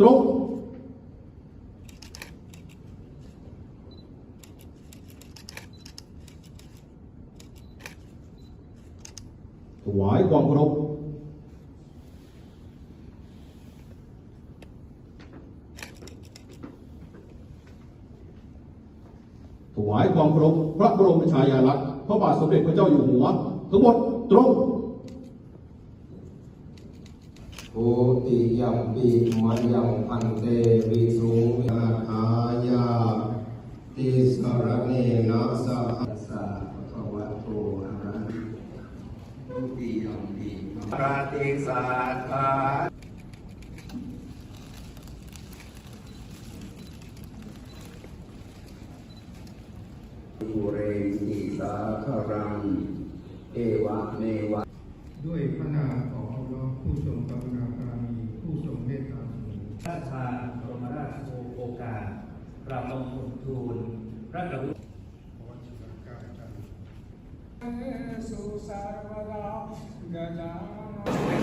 ตรงถวายความเคารพถวายความเคารพพระบรมฉายาลักษณ์พระบาทสมเด็จพระเจ้าอยู่หัวทั้งหมดตรง โอติยัมปิมัยยังพันเตวิสุงวิหายาติสรเนนะสสะภะคะวะโตอะระหะโอติยัมปิราติสัตตาปุเรติสาครังเอวะเมวะด้วยพระ ผู้ทรงกรุณาปราณีผู้ทรงเมตตาสูงพระราชาบรมราชโอกาสเราลงทูลพระกรุณาสุสารวะกาจา